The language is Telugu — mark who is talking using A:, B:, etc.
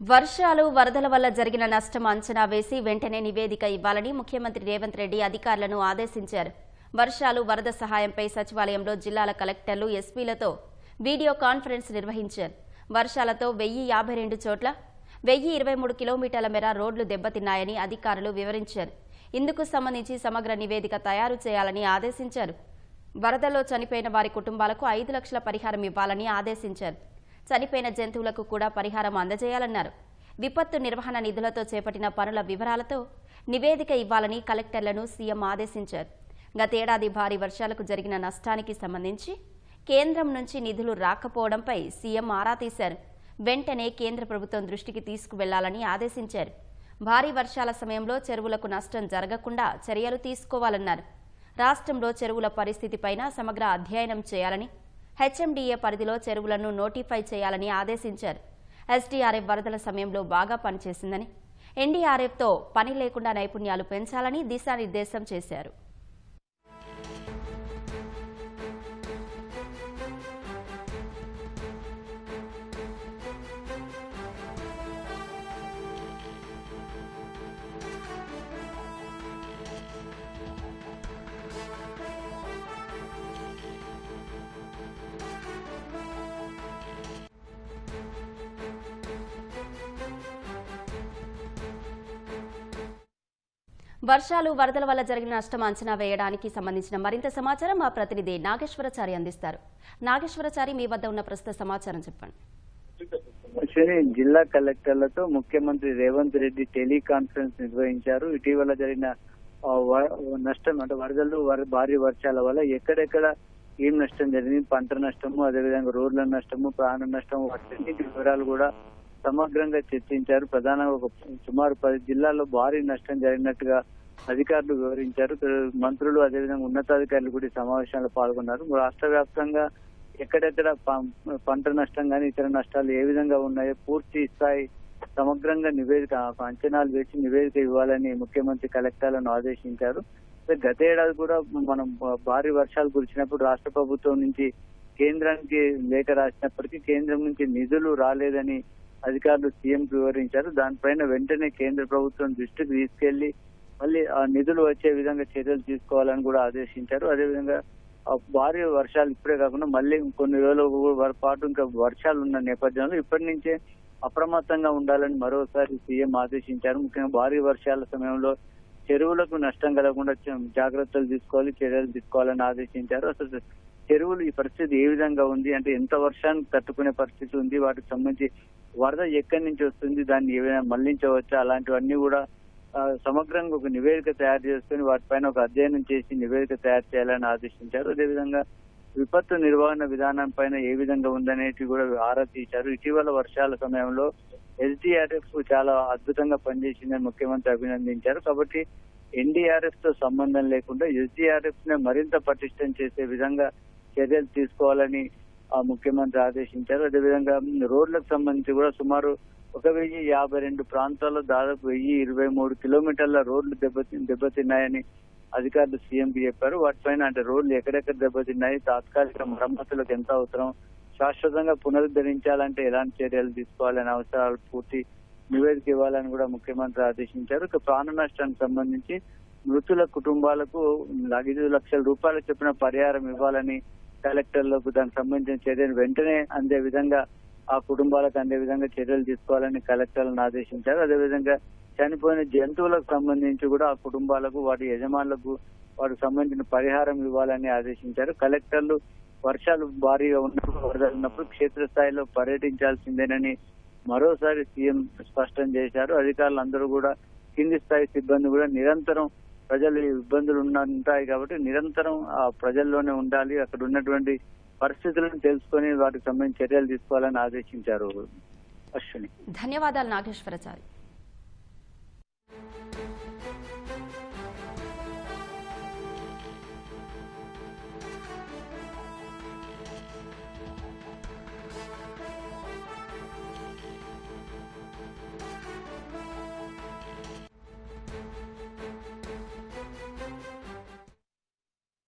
A: వర్షాలు వరదల వల్ల జరిగిన నష్టం అంచనా వేసి వెంటనే నివేదిక ఇవ్వాలని ముఖ్యమంత్రి రేవంత్ రెడ్డి అధికారులను ఆదేశించారు. వర్షాలు వరద సహాయంపై సచివాలయంలో జిల్లాల కలెక్టర్లు ఎస్పీలతో వీడియో కాన్ఫరెన్స్ నిర్వహించారు. వర్షాలతో వెయ్యి యాభై రెండు చోట్ల వెయ్యి ఇరవై మూడు కిలోమీటర్ల మేర రోడ్లు దెబ్బతిన్నాయని అధికారులు వివరించారు. ఇందుకు సంబంధించి సమగ్ర నివేదిక తయారు చేయాలని ఆదేశించారు. వరదలో చనిపోయిన వారి కుటుంబాలకు ఐదు లక్షల పరిహారం ఇవ్వాలని ఆదేశించారు. చనిపోయిన జంతువులకు కూడా పరిహారం అందజేయాలన్నారు. విపత్తు నిర్వహణ నిధులతో చేపట్టిన పనుల వివరాలతో నివేదిక ఇవ్వాలని కలెక్టర్లను సీఎం ఆదేశించారు. గతేడాది భారీ వర్షాలకు జరిగిన నష్టానికి సంబంధించి కేంద్రం నుంచి నిధులు రాకపోవడంపై సీఎం ఆరా తీశారు. వెంటనే కేంద్ర ప్రభుత్వం దృష్టికి తీసుకువెళ్ళాలని ఆదేశించారు. భారీ వర్షాల సమయంలో చెరువులకు నష్టం జరగకుండా చర్యలు తీసుకోవాలన్నారు. రాష్ట్రంలో చెరువుల పరిస్థితిపైన సమగ్ర అధ్యయనం చేయాలని హెచ్ఎండిఏ పరిధిలో చెరువులను నోటిఫై చేయాలని ఆదేశించారు. ఎస్డీఆర్ఎఫ్ వరదల సమయంలో బాగా పనిచేసిందని ఎన్డీఆర్ఎఫ్తో పని లేకుండా నైపుణ్యాలు పెంచాలని దిశానిర్దేశం చేశారు. వర్షాలు వరదల వల్ల జరిగిన నష్టం అంచనా వేయడానికి సంబంధించిన మరింత సమాచారం మా ప్రతినిధి నాగేశ్వరచారి అందిస్తారు. నాగేశ్వరచారి మీ వద్ద ఉన్న ప్రస్తుత సమాచారం చెప్పండి.
B: జిల్లా కలెక్టర్లతో ముఖ్యమంత్రి రేవంత్ రెడ్డి టెలికాన్ఫరెన్స్ నిర్వహించారు. ఇటీవల జరిగిన నష్టం అంటే వరదలు భారీ వర్షాల వల్ల ఎక్కడెక్కడ ఏం నష్టం జరిగింది పంట నష్టము అదేవిధంగా రోడ్ల నష్టము ప్రాణ నష్టము వాటన్నిటి వివరాలు కూడా సమగ్రంగా చర్చించారు. ప్రధానంగా ఒక సుమారు పది జిల్లాల్లో భారీ నష్టం జరిగినట్టుగా అధికారులు వివరించారు. మంత్రులు అదేవిధంగా ఉన్నతాధికారులు కూడా సమావేశంలో పాల్గొన్నారు. రాష్ట్ర వ్యాప్తంగా ఎక్కడెక్కడ పం- పంట నష్టం కానీ ఇతర నష్టాలు ఏ విధంగా ఉన్నాయో పూర్తి స్థాయి సమగ్రంగా నివేదిక అంచనాలు వేసి నివేదిక ఇవ్వాలని ముఖ్యమంత్రి కలెక్టర్లను ఆదేశించారు. గతేడాది గత ఏడాది కూడా మనం భారీ వర్షాలు కురిచినప్పుడు రాష్ట్ర ప్రభుత్వం నుంచి కేంద్రానికి లేఖ రాసినప్పటికీ కేంద్రం నుంచి నిధులు రాలేదని అధికారులు సీఎం వివరించారు. దానిపైన వెంటనే కేంద్ర ప్రభుత్వం దృష్టికి తీసుకెళ్ళి మళ్ళీ ఆ నిధులు వచ్చే విధంగా చర్యలు తీసుకోవాలని కూడా ఆదేశించారు. అదేవిధంగా భారీ వర్షాలు ఇప్పుడే కాకుండా మళ్ళీ కొన్ని రోజుల పాటు ఇంకా వర్షాలు ఉన్న నేపథ్యంలో ఇప్పటి నుంచే అప్రమత్తంగా ఉండాలని మరోసారి సీఎం ఆదేశించారు. ముఖ్యంగా భారీ వర్షాల సమయంలో చెరువులకు నష్టం కలగకుండా జాగ్రత్తలు తీసుకోవాలి చర్యలు తీసుకోవాలని ఆదేశించారు. అసలు చెరువులు ఈ పరిస్థితి ఏ విధంగా ఉంది? అంటే ఎంత వర్షాన్ని తట్టుకునే పరిస్థితి ఉంది? వాటికి సంబంధించి వరద ఎక్కడి నుంచి వస్తుంది దాన్ని ఏమైనా మళ్ళించవచ్చా? అలాంటివన్నీ కూడా సమగ్రంగా ఒక నివేదిక తయారు చేసుకుని వాటిపైన ఒక అధ్యయనం చేసి నివేదిక తయారు చేయాలని ఆదేశించారు. అదేవిధంగా విపత్తు నిర్వహణ విధానం పైన ఏ విధంగా ఉందనేది కూడా ఆరా తీశారు ఇటీవల వర్షాల సమయంలో ఎస్డిఆర్ఎఫ్ చాలా అద్భుతంగా పనిచేసిందని ముఖ్యమంత్రి అభినందించారు. కాబట్టి ఎన్డీఆర్ఎఫ్తో సంబంధం లేకుండా ఎస్డిఆర్ఎఫ్ నే మరింత పటిష్టం చేసే విధంగా చర్యలు తీసుకోవాలని ముఖ్యమంత్రి ఆదేశించారు. అదేవిధంగా రోడ్లకు సంబంధించి కూడా సుమారు ఒక వెయ్యి యాభై రెండు ప్రాంతాల్లో దాదాపు వెయ్యి ఇరవై మూడు కిలోమీటర్ల రోడ్లు దెబ్బతి దెబ్బతిన్నాయని అధికారులు సీఎంకి చెప్పారు. వాటిపైన అంటే రోడ్లు ఎక్కడెక్కడ దెబ్బతిన్నాయి తాత్కాలిక మరమ్మతులకు ఎంత అవసరం శాశ్వతంగా పునరుద్ధరించాలంటే ఎలాంటి చర్యలు తీసుకోవాలనే అవసరాలు పూర్తి నివేదిక ఇవ్వాలని కూడా ముఖ్యమంత్రి ఆదేశించారు. ఇక ప్రాణ నష్టానికి సంబంధించి మృతుల కుటుంబాలకు ఐదు లక్షల రూపాయలు చెప్పిన పరిహారం ఇవ్వాలని కలెక్టర్లకు దానికి సంబంధించిన చర్యలు వెంటనే అందే విధంగా ఆ కుటుంబాలకు అందే విధంగా చర్యలు తీసుకోవాలని కలెక్టర్లను ఆదేశించారు. అదేవిధంగా చనిపోయిన జంతువులకు సంబంధించి కూడా ఆ కుటుంబాలకు వాటి యజమానులకు వాటికి సంబంధించిన పరిహారం ఇవ్వాలని ఆదేశించారు. కలెక్టర్లు వర్షాలు భారీగా ఉన్నప్పుడు వరదలు ఉన్నప్పుడు క్షేత్రస్థాయిలో పర్యటించాల్సిందేనని మరోసారి సీఎం స్పష్టం చేశారు. అధికారులు అందరూ కూడా కింది స్థాయి సిబ్బంది కూడా నిరంతరం ప్రజలు ఇబ్బందులు ఉంటాయి కాబట్టి నిరంతరం ఆ ప్రజల్లోనే ఉండాలి. అక్కడ ఉన్నటువంటి పరిస్థితులను తెలుసుకొని వాటికి సంబంధించి చర్యలు తీసుకోవాలని ఆదేశించారు అశ్విని.
A: ధన్యవాదాలు నాగేశ్వరాచారి.